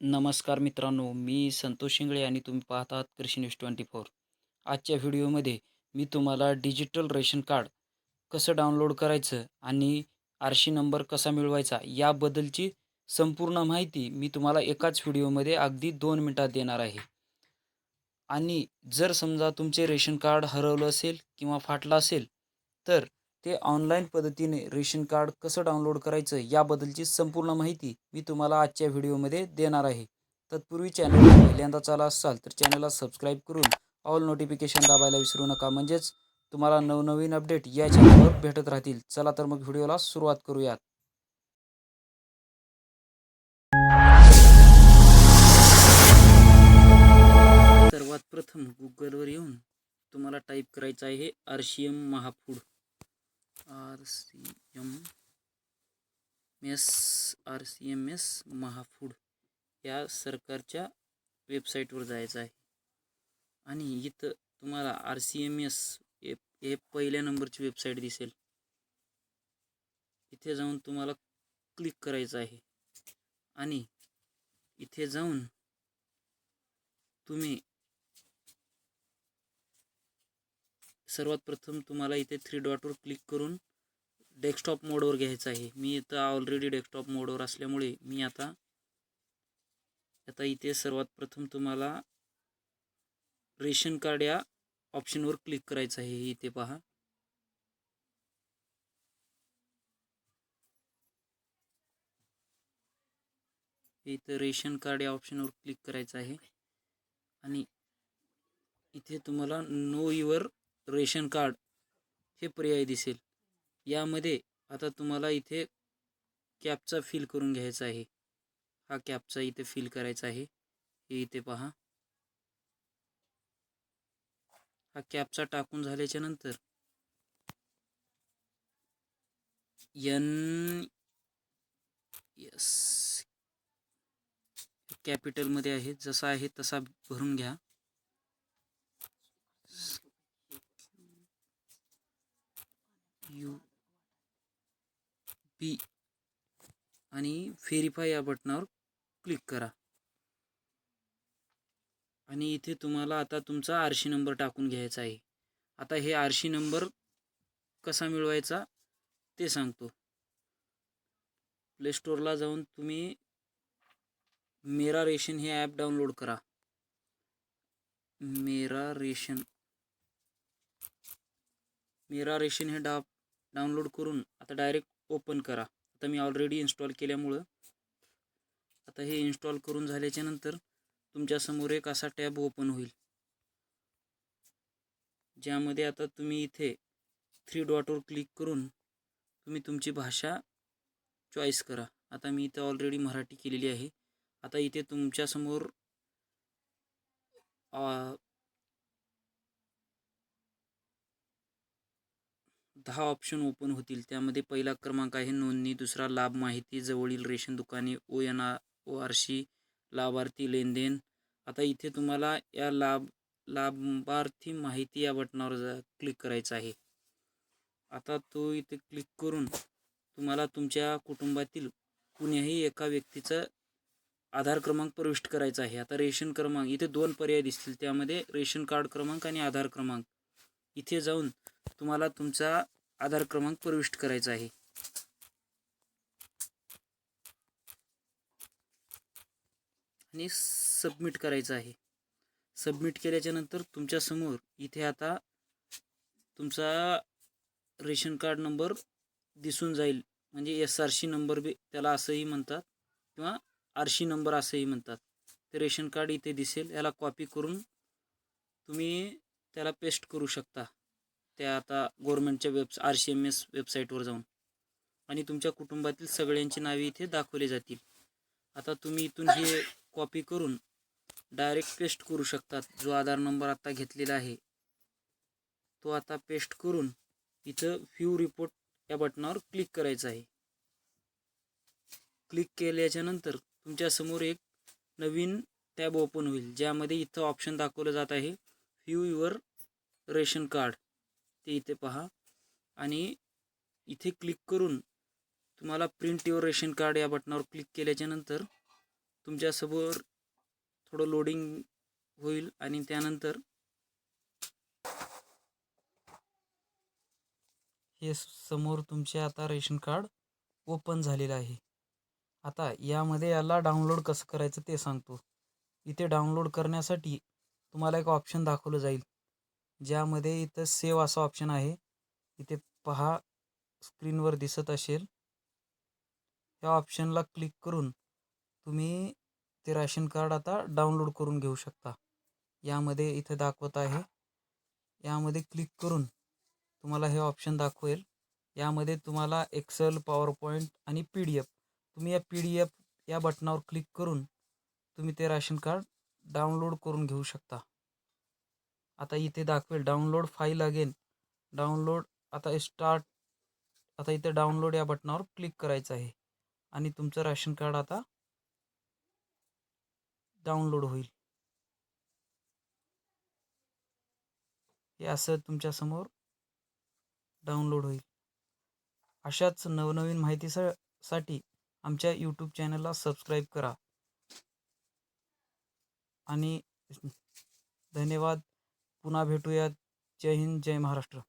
नमस्कार मित्रांनो मी संतोष शिंगळे आणि तुम्ही पाहत आहात कृषी न्यूज ट्वेंटी फोर. आजच्या व्हिडिओमध्ये मी तुम्हाला डिजिटल रेशन कार्ड कसं डाउनलोड करायचं आणि आरशी नंबर कसा मिळवायचा याबद्दलची संपूर्ण माहिती मी तुम्हाला एकाच व्हिडिओमध्ये अगदी दोन मिनटात देणार आहे. आणि जर समजा तुमचे रेशन कार्ड हरवलं असेल किंवा फाटलं असेल तर ते ऑनलाईन पद्धतीने रेशन कार्ड कसं डाउनलोड करायचं याबद्दलची संपूर्ण माहिती मी तुम्हाला आजच्या व्हिडिओमध्ये देणार आहे. तत्पूर्वी चॅनल पहिल्यांदा चाला असाल तर चॅनलला सबस्क्राईब करून ऑल नोटिफिकेशन दाबायला विसरू नका. म्हणजेच तुम्हाला नवनवीन अपडेट या चॅनलवर भेटत राहतील. चला तर मग व्हिडिओला सुरुवात करूयात. सर्वात प्रथम गुगलवर येऊन तुम्हाला टाईप करायचं आहे R C M Mahafood. R C M S R C M S Mahafood या सरकारच्या वेबसाईटवर जायचं आहे. आणि इथं तुम्हाला आर सी एम एस हे हे पहिल्या नंबरची वेबसाईट दिसेल. इथे जाऊन तुम्हाला क्लिक करायचं आहे. आणि इथे जाऊन तुम्ही सर्वात प्रथम तुम्हाला इथे थ्री डॉटवर क्लिक करून डेस्कटॉप मोडवर घ्यायचं आहे. मी इथं ऑलरेडी डेस्कटॉप मोडवर असल्यामुळे मी आता आता इथे सर्वात प्रथम तुम्हाला रेशन कार्ड या ऑप्शनवर क्लिक करायचं आहे. इथे पहा. इथं रेशन कार्ड या ऑप्शनवर क्लिक करायचं आहे. आणि इथे तुम्हाला नो युअर रेशन कार्ड हे पर्याय दिसेल. यामध्ये आता तुम्हाला इथे कॅपचा फिल करून घ्यायचा आहे. हा कॅपचा इथे फिल करायचा आहे. हे इथे पहा. हा कॅपचा टाकून झाल्याच्यानंतर एन यस कॅपिटलमध्ये आहे. जसा आहे तसा भरून घ्या. यू पी आणि व्हेरीफाय या बटनावर क्लिक करा. आणि इथे तुम्हाला आता तुमचा आरशी नंबर टाकून घ्यायचा आहे. आता हे आरशी नंबर कसा मिळवायचा ते सांगतो. प्ले स्टोअरला जाऊन तुम्ही मेरा रेशन हे ॲप डाउनलोड करा. मेरा रेशन मेरा रेशन हे डा डाउनलोड करून आता डायरेक्ट ओपन करा. आता मी ऑलरेडी इन्स्टॉल केल्यामुळं आता हे इन्स्टॉल करून झाल्याच्यानंतर तुमच्यासमोर एक असा टॅब ओपन होईल. ज्यामध्ये आता तुम्ही इथे थ्री डॉटवर क्लिक करून तुम्ही तुमची भाषा चॉईस करा. आता मी इथे ऑलरेडी मराठी केलेली आहे. आता इथे तुमच्यासमोर दहा ऑप्शन ओपन होतील. त्यामध्ये पहिला क्रमांक आहे नोंदणी दुसरा लाभ माहिती जवळील रेशन दुकाने O N R O R C लाभार्थी लेनदेन. आता इथे तुम्हाला या लाभ लाभार्थी माहिती या बटनावर जा क्लिक करायचं आहे. आता तो इथे क्लिक करून तुम्हाला तुमच्या कुटुंबातील कुण्याही एका व्यक्तीचं आधार क्रमांक प्रविष्ट करायचा आहे. आता रेशन क्रमांक इथे दोन पर्याय दिसतील. त्यामध्ये रेशन कार्ड क्रमांक आणि आधार क्रमांक. इथे जाऊन तुम्हाला तुमचा आधार क्रमांक प्रविष्ट करायचा आहे. आणि सबमिट करायचं आहे. सबमिट केल्याच्यानंतर तुमच्यासमोर इथे आता तुमचा रेशन कार्ड नंबर दिसून जाईल. म्हणजे एस आर सी नंबर बी त्याला असंही म्हणतात किंवा आरशी नंबर असंही म्हणतात. ते रेशन कार्ड इथे दिसेल. याला कॉपी करून तुम्ही त्याला पेस्ट करू शकता. त्या आता गव्हर्मेंटच्या web R C M S वेबसाईटवर जाऊन. आणि तुमच्या कुटुंबातील सगळ्यांची नावे इथे दाखवली जातील. आता तुम्ही इथून हे कॉपी करून डायरेक्ट पेस्ट करू शकतात. जो आधार नंबर आता घेतलेला आहे तो आता पेस्ट करून इथं व्ह्यू रिपोर्ट या बटनावर क्लिक करायचं आहे. क्लिक केल्याच्यानंतर तुमच्यासमोर एक नवीन टॅब ओपन होईल ज्यामध्ये इथं ऑप्शन दाखवलं जात आहे. View your ration card. ते इथे पहा. आणि इथे क्लिक करून तुम्हाला प्रिंट युअर रेशन कार्ड या बटनावर क्लिक केल्याच्यानंतर तुमच्यासमोर थोडं लोडिंग होईल आणि त्यानंतर हे समोर तुमचे आता रेशन कार्ड ओपन झालेलं आहे. आता यामध्ये याला डाउनलोड कसं करायचं ते सांगतो. इथे डाउनलोड करण्यासाठी तुम्हाला एक ऑप्शन दाखवलं जाईल. ज्यामध्ये इथं सेव्ह असा ऑप्शन आहे. इथे पहा स्क्रीनवर दिसत असेल. या ऑप्शनला क्लिक करून तुम्ही ते राशन कार्ड आता डाउनलोड करून घेऊ शकता. यामध्ये इथं दाखवत आहे. यामध्ये क्लिक करून तुम्हाला हे ऑप्शन दाखवेल. यामध्ये तुम्हाला एक्सेल पॉवर पॉईंट आणि पी डी एफ तुम्ही या पी डी एफ या बटनावर क्लिक करून तुम्ही ते राशन कार्ड डाउनलोड करून घेऊ शकता. आता इथे दाखवेल डाउनलोड फाईल अगेन. डाउनलोड आता स्टार्ट आता इथे डाउनलोड या बटनावर क्लिक करायचं आहे. आणि तुमचं राशन कार्ड आता डाउनलोड होईल. हे असं तुमच्यासमोर डाउनलोड होईल. अशाच नवनवीन माहितीसाठी साठी आमच्या यूट्यूब चॅनलला सबस्क्राईब करा. आणि धन्यवाद. पुन्हा भेटूयात. जय हिंद जय महाराष्ट्र.